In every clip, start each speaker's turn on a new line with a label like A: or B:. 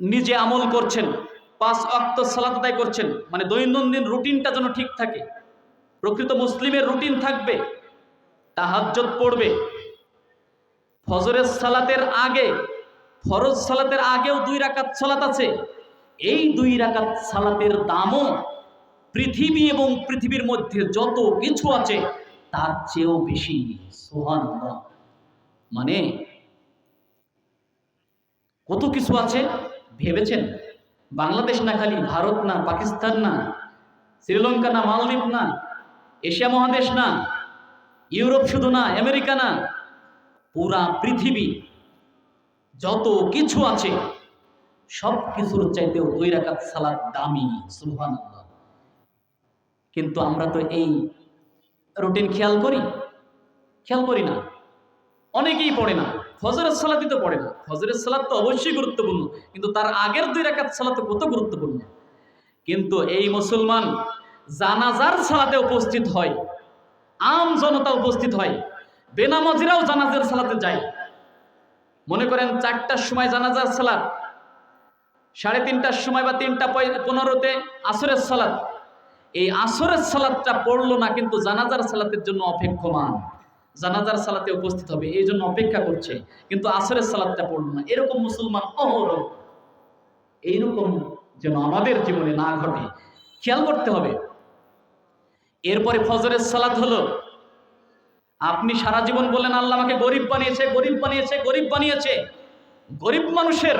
A: নিজে আমল করছেন, পাঁচ অক্ত সালাত আদায় করছেন মানে দৈনন্দিন রুটিনটা যেন ঠিক থাকে। প্রকৃত মুসলিমের রুটিন থাকবে তাহাজ্জত পড়বে। ফজরের সালাতের আগে, ফরজ সালাতের আগেও দুই রাকাত সালাত আছে। এই দুই রাকাত সালাতের দামও পৃথিবী এবং পৃথিবীর মধ্যে যত কিছু আছে, তার চেয়েও বেশি। সোহান মানে কত কিছু আছে? ভেবেছেন? বাংলাদেশ না খালি, ভারত না, পাকিস্তান না, শ্রীলঙ্কা না, মালদ্বীপ না, এশিয়া মহাদেশ না, ইউরোপ শুধু না, আমেরিকা না, পুরা পৃথিবী যত কিছু আছে, সব কিছুর চাইতেও দুই রাকাত সালাদ দামি সুলহান কিন্তু আমরা তো এই রুটিন খেয়াল করি? খেয়াল করি না। অনেকেই পড়ে না। ফজরের সালাতই তো পড়ে না। ফজরের সালাত তো অবশ্যই গুরুত্বপূর্ণ, কিন্তু তার আগের দুই রাকাত সালাত কত গুরুত্বপূর্ণ। কিন্তু এই মুসলমান জানাজার সালাতে উপস্থিত হয়, আম জনতা উপস্থিত হয়, বেনামাজিরাও জানাজার সালাতে যায়। মনে করেন চারটার সময় জানাজার সালাত, সাড়ে তিনটার সময় বা তিনটা পনেরোতে আসরের সালাত। এই আসরের সালাদটা পড়ল না, কিন্তু জানাজার সালাতের জন্য অপেক্ষমান। জানাজার সালাতে উপস্থিত হবে, এই জন্য অপেক্ষা করছে। কিন্তু আসরের সালাদটা পড়ল না। এরকম মুসলমান অহরহ। এইরকম যেন আমাদের জীবনে না ঘটে। খেয়াল করতে হবে। এরপরে ফজরের সালাত হলো। আপনি সারা জীবন বললেন, আল্লাহ আমাকে গরিব বানিয়েছে গরিব বানিয়েছে গরিব বানিয়েছে। গরিব মানুষের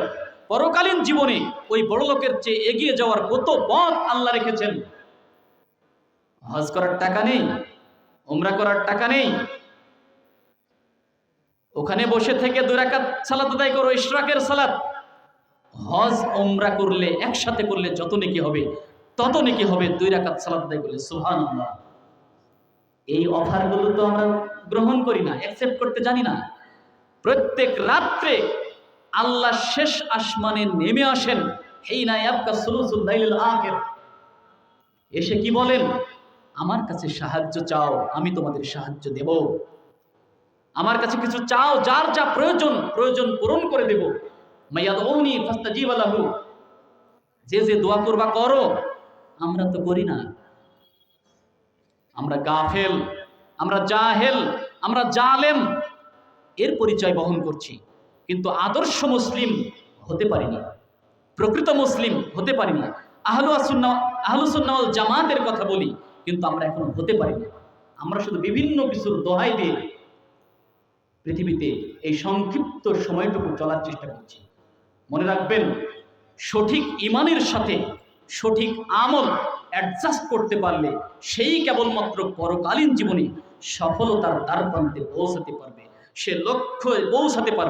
A: পরকালীন জীবনে ওই বড় লোকের চেয়ে এগিয়ে যাওয়ার কত পথ আল্লাহ রেখেছেন। হজ করার টাকা নেই ওমরা করার টাকা নেই ওখানে বসে থেকে দুরাকাত সালাত আদায় করো, ইশরাকের সালাত। হজ ওমরা করলে, একসাথে করলে যত নেকি হবে, তত নেকি হবে দুই রাকাত সালাত আদায় করলে, সুবহানাল্লাহ। এই অফারগুলো তো আমরা গ্রহণ করি না অ্যাকসেপ্ট করতে জানি না। প্রত্যেক রাত্রে আল্লাহ শেষ আসমানে নেমে আসেন এই না ইয়াবকা সুলুসুল আখির। এসে কি বলেন? আমার কাছে সাহায্য চাও, আমি তোমাদের সাহায্য দেব। আমার কাছে কিছু চাও, যার যা প্রয়োজন প্রয়োজন পূরণ করে দেব। মাইয়াদউনি ফাস্তাজিব লাহু। যে যে দোয়া করবা করো, আমরা তো করি না। আমরা গাফেল, আমরা জাহেল, আমরা জালেম, এর পরিচয় বহন করছি। কিন্তু আদর্শ মুসলিম হতে পারিনি। প্রকৃত মুসলিম হতে পারিনি। আহলু আসুন্না আহলু সুন্নাওয়াল জামাতের কথা বলি, কিন্তু আমরা এখন হতে পারিনি। আমরা শুধু বিভিন্ন কিছুর দোহাই দিয়ে পৃথিবীতে এই সংক্ষিপ্ত সময়টুকু চলার চেষ্টা করছি। মনে রাখবেন, সঠিক ইমানের সাথে সঠিক আমল অ্যাডজাস্ট করতে পারলে সেই কেবলমাত্র পরকালীন জীবনে সফলতার দ্বার প্রান্তে পৌঁছাতে পারবে। সে লক্ষ্যে পৌঁছাতে পারবে।